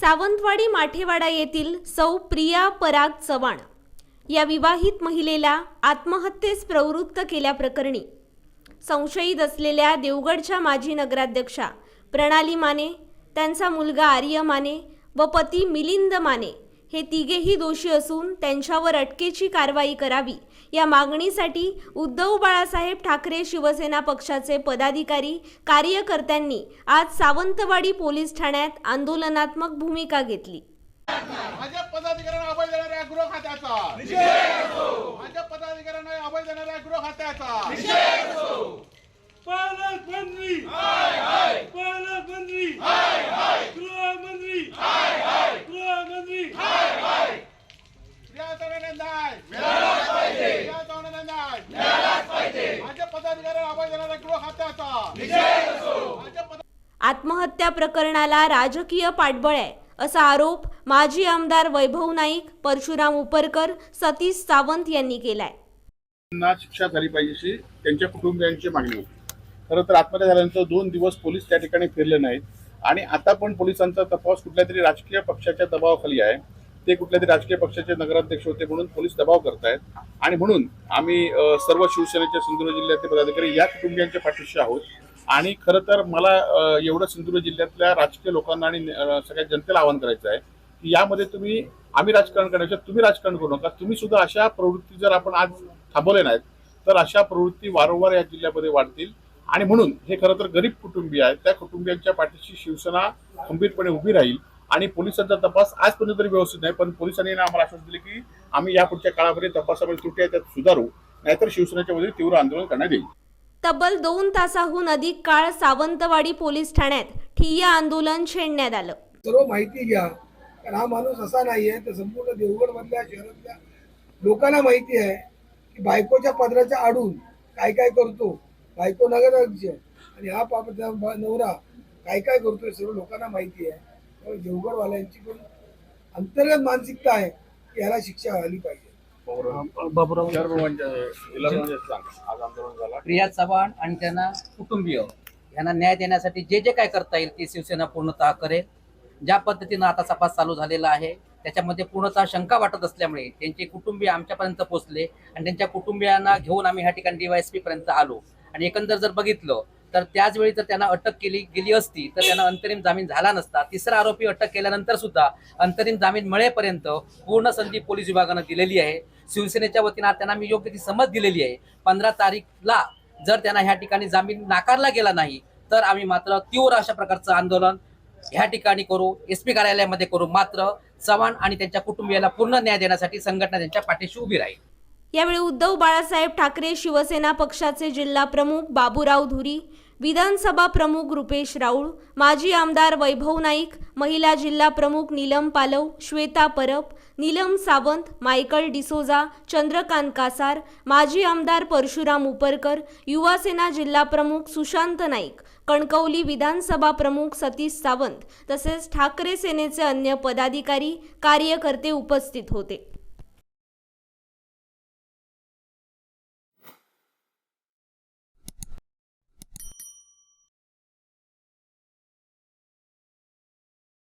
सावंतवाडी माठेवाडा येथील सौ प्रिया पराग चव्हाण या विवाहित महिलेला आत्महत्येस प्रवृत्त केल्याप्रकरणी संशयित असलेल्या देवगडच्या माजी नगराध्यक्षा प्रणाली माने त्यांचा मुलगा आर्य माने व पती मिलिंद माने हे तिघेही दोषी असून त्यांच्यावर अटकेची कारवाई करावी. या मागणीसाठी उद्धव बाळासाहेब ठाकरे शिवसेना पक्षाचे पदाधिकारी कार्यकर्त्यांनी आज सावंतवाडी पोलीस ठाण्यात आंदोलनात्मक भूमिका घेतली. भाजप पदाधिकाऱ्यांना अभय देणाऱ्या गृह खात्याचा माझ्या पदाधिकाऱ्यांना अभय देणाऱ्या गृह खात्याचा पालकमंत्री पालकमंत्री गृहमंत्री गृहमंत्री प्रिया चव्हाण न्याय प्रिया चव्हाण न्याय माझ्या पदाधिकाऱ्यांना अभय देणाऱ्या गृह खात्याचा माझ्या पदा- आत्महत्या प्रकरणाला राजकीय पाठबळ आहे असा आरोप माजी आमदार वैभव नाईक परशुराम उपरकर सतीश सावंत यांनी केलाय. त्यांना शिक्षा झाली पाहिजे अशी त्यांच्या कुटुंबियांची मागणी होती. खरं तर आत्महत्या झाल्यानंतर दोन दिवस पोलीस त्या ठिकाणी फिरले नाहीत. आणि आता पण पोलिसांचा तपास कुठल्या तरी राजकीय पक्षाच्या दबावाखाली आहे. ते कुठल्या तरी राजकीय पक्षाचे नगराध्यक्ष होते म्हणून पोलीस दबाव करतायत. आणि म्हणून आम्ही सर्व शिवसेनेचे सिंधुदुर्ग जिल्ह्यातील पदाधिकारी या कुटुंबियांच्या पाठीशी आहोत. आणि खरं तर मला एवढं सिंधुदुर्ग जिल्ह्यातल्या राजकीय लोकांना आणि सगळ्या जनतेला आवाहन करायचं आहे की यामध्ये तुम्ही आम्ही राजकारण करण्याच्या तुम्ही राजकारण करू नका. तुम्ही सुद्धा अशा प्रवृत्ती जर आपण आज थांबवले नाहीत तर अशा प्रवृत्ती वारंवार या जिल्ह्यामध्ये वाढतील. आणि म्हणून हे खरं तर गरीब कुटुंबीय आहेत. त्या कुटुंबियांच्या पाठीशी शिवसेना खंबीरपणे उभी राहील. आणि पोलिसांचा तपास आजपर्यंत तरी व्यवस्थित नाही पण पोलिसांनी ना आम्हाला आश्वासन दिले की आम्ही यापुढच्या काळामध्ये तपासामध्ये त्रुटी आहे त्यात सुधारू नाहीतर शिवसेनेच्या वतीने तीव्र आंदोलन करण्यात येईल. तब्बल दोन तासाहून अधिक काळ सावंतवाडी पोलीस ठाण्यात ठिय्या आंदोलन छेडण्यात आलं. सर्व माहिती घ्या कारण हा माणूस असा नाहीये तर संपूर्ण देवगड मधल्या शहरातल्या लोकांना माहिती आहे की बायकोच्या पदराच्या आडून काय काय करतो बायको नगराध्यक्ष आणि हा पाप नवरा काय काय करतोय सर्व लोकांना माहिती आहे. त्यामुळे देवगडवाल्यांची पण अंतर्गत मानसिकता आहे की याला शिक्षा झाली पाहिजे. झाला. प्रिया चव्हाण आणि त्यांना कुटुंबीय. यांना न्याय देण्यासाठी जे जे काय करता येईल ती शिवसेना पूर्णतः करेल. ज्या पद्धतीनं आता तपास चालू झालेला आहे त्याच्यामध्ये पूर्णतः शंका वाटत असल्यामुळे त्यांचे कुटुंबीय आमच्यापर्यंत पोहोचले आणि त्यांच्या कुटुंबियांना घेऊन आम्ही ह्या ठिकाणी डीवायएसपी पर्यंत आलो. आणि एकंदर जर बघितलं तर त्याचवेळी जर त्यांना अटक केली गेली असती तर त्यांना अंतरिम जामीन झाला नसता. तिसरा आरोपी अटक केल्यानंतर सुद्धा अंतरिम जामीन मिळेपर्यंत पूर्ण संधी पोलीस विभागानं दिलेली आहे. शिवसेनेच्या वतीनं त्यांना मी योग्य ती समज दिलेली आहे. पंधरा तारीखला जर त्यांना ह्या ठिकाणी जामीन नाकारला गेला नाही तर आम्ही मात्र तीव्र अशा प्रकारचं आंदोलन ह्या ठिकाणी करू एस पी कार्यालयामध्ये करू. मात्र चव्हाण आणि त्यांच्या कुटुंबियाला पूर्ण न्याय देण्यासाठी संघटना त्यांच्या पाठीशी उभी राहील. यावेळी उद्धव बाळासाहेब ठाकरे शिवसेना पक्षाचे जिल्हा प्रमुख बाबूराव धुरी विधानसभा प्रमुख रुपेश राऊळ माजी आमदार वैभव नाईक महिला जिल्हा प्रमुख नीलम पालव श्वेता परब नीलम सावंत मायकल डिसोजा चंद्रकांत कासार माजी आमदार परशुराम उपरकर युवासेना जिल्हा प्रमुख सुशांत नाईक कणकवली विधानसभा प्रमुख सतीश सावंत तसेच ठाकरे सेनेचे अन्य पदाधिकारी कार्यकर्ते उपस्थित होते.